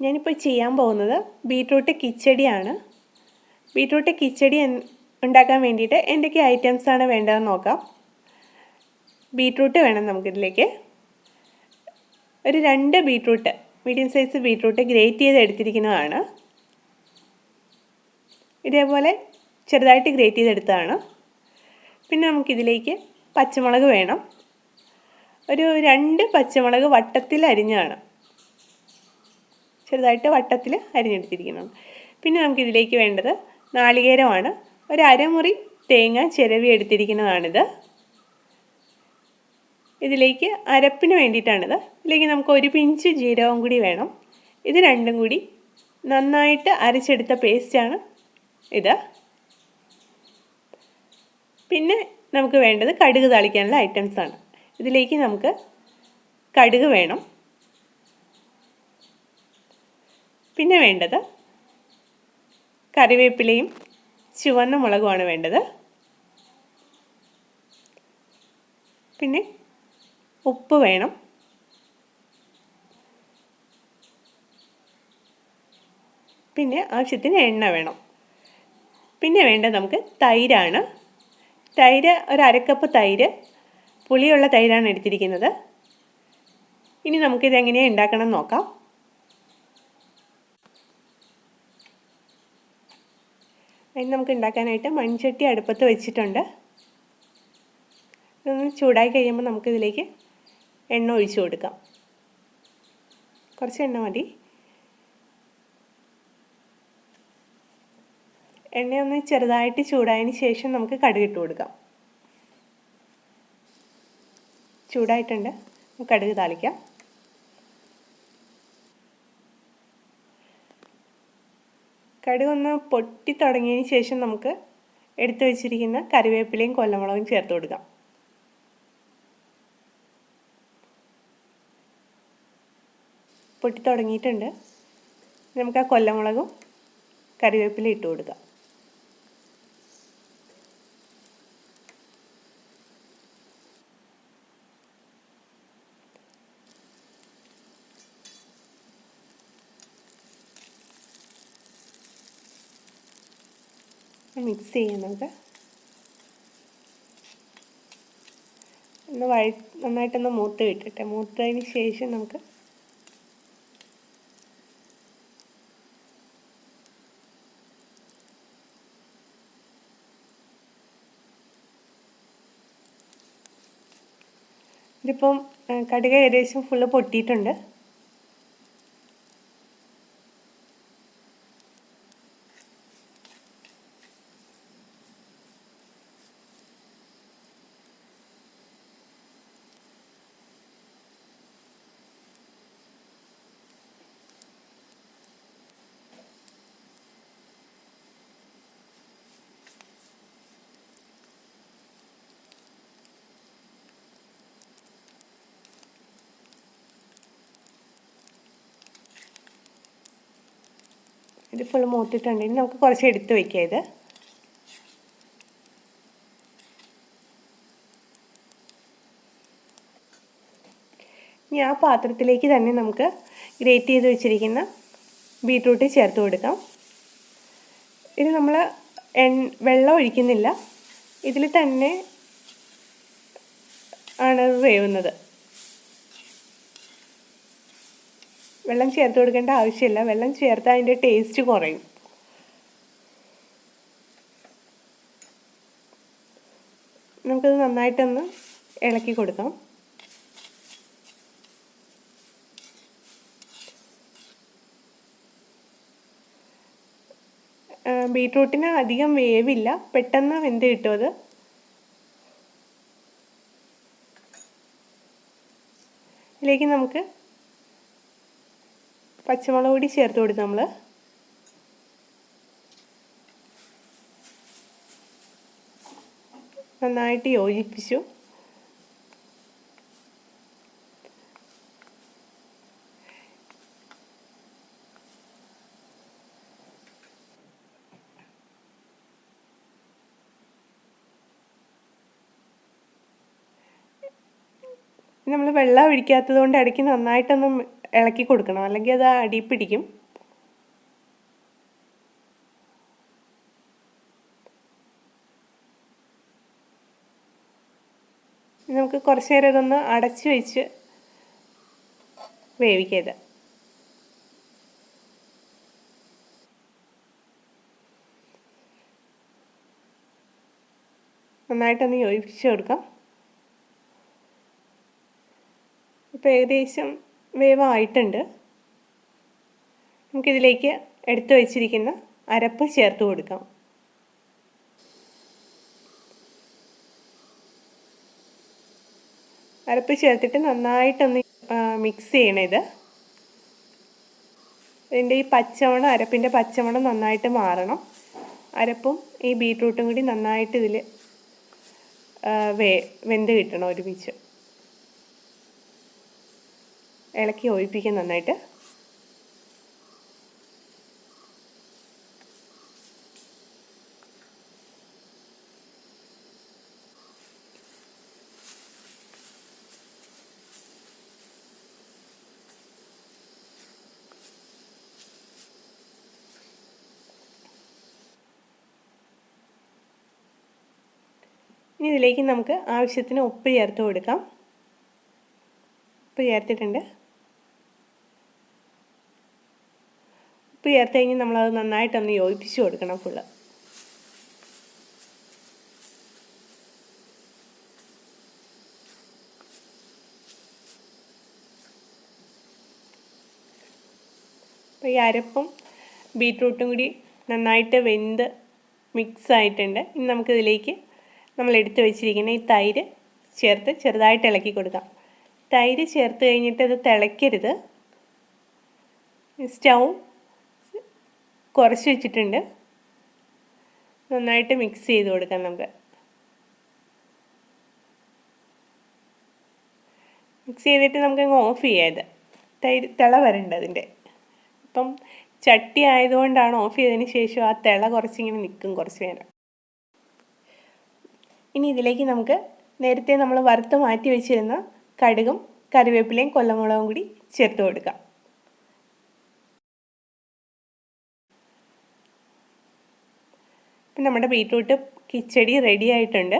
ഞാനിപ്പോൾ ചെയ്യാൻ പോകുന്നത് ബീട്രൂട്ട് കിച്ചടിയാണ്. ബീട്രൂട്ട് കിച്ചടി ഉണ്ടാക്കാൻ വേണ്ടിയിട്ട് എന്തൊക്കെ ഐറ്റംസാണ് വേണ്ടതെന്ന് നോക്കാം. ബീട്രൂട്ട് വേണം നമുക്കിതിലേക്ക്. ഒരു രണ്ട് beetroot medium size beetroot grate ചെയ്ത് എടുത്തിരിക്കുന്നതാണ്. ഇതേപോലെ ചെറുതായിട്ട് ഗ്രേറ്റ് ചെയ്തെടുത്തതാണ് പിന്നെ നമുക്കിതിലേക്ക് പച്ചമുളക് വേണം. ഒരു രണ്ട് പച്ചമുളക് വട്ടത്തിൽ അരിഞ്ഞതാണ്. ചെറുതായിട്ട് വട്ടത്തിൽ അരിഞ്ഞെടുത്തിരിക്കുന്നത് പിന്നെ നമുക്കിതിലേക്ക് വേണ്ടത് നാളികേരമാണ്. ഒരു അരമുറി തേങ്ങ ചിരവി എടുത്തിരിക്കുന്നതാണിത്. ഇതിലേക്ക് അരപ്പിന് വേണ്ടിയിട്ടാണിത്. ഇതിലേക്ക് നമുക്ക് ഒരു പിഞ്ച് ജീരകവും കൂടി വേണം. ഇത് രണ്ടും കൂടി നന്നായിട്ട് അരച്ചെടുത്ത പേസ്റ്റാണ് ഇത്. പിന്നെ നമുക്ക് വേണ്ടത് കടുക് താളിക്കാനുള്ള ഐറ്റംസാണ്. ഇതിലേക്ക് നമുക്ക് കടുക് വേണം. പിന്നെ വേണ്ടത് കറിവേപ്പിലയും ചുവന്ന മുളകുമാണ് വേണ്ടത്. പിന്നെ ഉപ്പ് വേണം. പിന്നെ ആവശ്യത്തിന് എണ്ണ വേണം. പിന്നെ വേണ്ടത് നമുക്ക് തൈരാണ്. തൈര് ഒരു അരക്കപ്പ് തൈര് പുളിയുള്ള തൈരാണ് എടുത്തിരിക്കുന്നത്. ഇനി നമുക്കിത് എങ്ങനെയാണ് ഉണ്ടാക്കണം നോക്കാം. അതിന് നമുക്ക് ഉണ്ടാക്കാനായിട്ട് മൺചട്ടി അടുപ്പത്ത് വെച്ചിട്ടുണ്ട്. ഇതൊന്ന് ചൂടായി കഴിയുമ്പോൾ നമുക്കിതിലേക്ക് എണ്ണ ഒഴിച്ചു കൊടുക്കാം. കുറച്ച് എണ്ണ മതി. എണ്ണയൊന്ന് ചെറുതായിട്ട് ചൂടായതിന് ശേഷം നമുക്ക് കടുക് ഇട്ട് കൊടുക്കാം. ചൂടായിട്ടുണ്ട്. കടുക് താളിക്കാം. കടുക് ഒന്ന് പൊട്ടി തുടങ്ങിയതിന് ശേഷം നമുക്ക് എടുത്തു വെച്ചിരിക്കുന്ന കറിവേപ്പിലയും കൊല്ലമുളകും ചേർത്ത് കൊടുക്കാം. പൊട്ടി തുടങ്ങിയിട്ടുണ്ട്. നമുക്ക് ആ കൊല്ലമുളകും കറിവേപ്പില ഇട്ട് കൊടുക്കാം. മിക്സ് ചെയ്യുന്നത്. ഒന്ന് വഴ നന്നായിട്ടൊന്ന് മൂത്ത് വിട്ടിട്ടെ. മൂത്തതിന് ശേഷം നമുക്ക് ഇതിപ്പം കടുക് ഏകദേശം ഫുള്ള് പൊട്ടിയിട്ടുണ്ട്. ഇത് ഫുൾ മൂത്തിട്ടുണ്ട്. ഇനി നമുക്ക് കുറച്ച് എടുത്ത് വയ്ക്കാം ഇത്. ഇനി ആ പാത്രത്തിലേക്ക് തന്നെ നമുക്ക് ഗ്രേറ്റ് ചെയ്ത് വെച്ചിരിക്കുന്ന ബീട്രൂട്ട് ചേർത്ത് കൊടുക്കാം. ഇത് നമ്മൾ എൺ വെള്ളം ഒഴിക്കുന്നില്ല. ഇതിൽ തന്നെ ആണ് വേവുന്നത്. വെള്ളം ചേർത്ത് കൊടുക്കേണ്ട ആവശ്യമില്ല. വെള്ളം ചേർത്താൽ അതിന്റെ ടേസ്റ്റ് കുറയും. നമുക്കത് നന്നായിട്ടൊന്ന് ഇളക്കി കൊടുക്കാം. ബീട്രൂട്ടിന് അധികം വേവില്ല. പെട്ടെന്ന് വെന്ത് കിട്ടും അത്. ഇതിലേക്ക് നമുക്ക് പച്ചമുളക് കൂടി ചേർത്ത് കൊടുത്ത് നമ്മൾ നന്നായിട്ട് യോജിപ്പിച്ചു. നമ്മൾ വെള്ളം ഒഴിക്കാത്തത് കൊണ്ട് ഇടയ്ക്ക് നന്നായിട്ടൊന്ന് ഇളക്കി കൊടുക്കണം. അല്ലെങ്കിൽ അത് അടി പിടിക്കും. നമുക്ക് കുറച്ച് നേരം ഇതൊന്ന് അടച്ചു വെച്ച് വേവിക്കരുത്. നന്നായിട്ടൊന്ന് യോജിപ്പിച്ചു കൊടുക്കാം. ഇപ്പോൾ ഏകദേശം വേവായിട്ടുണ്ട്. നമുക്കിതിലേക്ക് എടുത്തു വച്ചിരിക്കുന്ന അരപ്പ് ചേർത്ത് കൊടുക്കാം. അരപ്പ് ചേർത്തിട്ട് നന്നായിട്ടൊന്ന് മിക്സ് ചെയ്യണം ഇത്. ഇതിന്റെ ഈ പച്ചമണം അരപ്പിന്റെ പച്ചമണം നന്നായിട്ട് മാറണം. അരപ്പും ഈ ബീട്രൂട്ടും കൂടി നന്നായിട്ട് ഇതിൽ വേ വെന്ത് കിട്ടണം ഒരുമിച്ച്. ഇളക്കി ഒഴിപ്പിക്കാൻ നന്നായിട്ട്. ഇനി ഇതിലേക്ക് നമുക്ക് ആവശ്യത്തിന് ഉപ്പ് ചേർത്ത് കൊടുക്കാം. ഉപ്പ് ചേർത്തിട്ടുണ്ട്. ഉപ്പ് ചേർത്ത് കഴിഞ്ഞ് നമ്മളത് നന്നായിട്ടൊന്ന് യോജിപ്പിച്ച് കൊടുക്കണം ഫുള്ള് അപ്പോൾ ഈ അരപ്പും ബീട്രൂട്ടും കൂടി നന്നായിട്ട് വെന്ത് മിക്സ് ആയിട്ടുണ്ട്. ഇനി നമുക്കിതിലേക്ക് നമ്മൾ എടുത്തു വെച്ചിരിക്കുന്ന ഈ തൈര് ചേർത്ത് ചെറുതായിട്ട് ഇളക്കി കൊടുക്കാം. തൈര് ചേർത്ത് കഴിഞ്ഞിട്ട് ഇത് തിളയ്ക്കരുത്. സ്റ്റൗ കുറച്ച് വെച്ചിട്ടുണ്ട്. നന്നായിട്ട് മിക്സ് ചെയ്ത് കൊടുക്കാം നമുക്ക്. മിക്സ് ചെയ്തിട്ട് നമുക്കങ്ങ് ഓഫ് ചെയ്യാം ഇത്. തൈര് തിള വരണ്ട അതിന്റെ. ഇപ്പം ചട്ടി ആയതുകൊണ്ടാണ് ഓഫ് ചെയ്തതിന് ശേഷം ആ തിള കുറച്ചിങ്ങനെ നിൽക്കും കുറച്ച് നേരം. ഇനി ഇതിലേക്ക് നമുക്ക് നേരത്തെ നമ്മൾ വറുത്ത് മാറ്റി വെച്ചിരുന്ന കടുകും കറിവേപ്പിലയും കൊല്ലമുളകും കൂടി ചേർത്ത് കൊടുക്കാം. നമ്മുടെ ബീറ്റ്റൂട്ട് കിച്ചടി റെഡി ആയിട്ടുണ്ട്.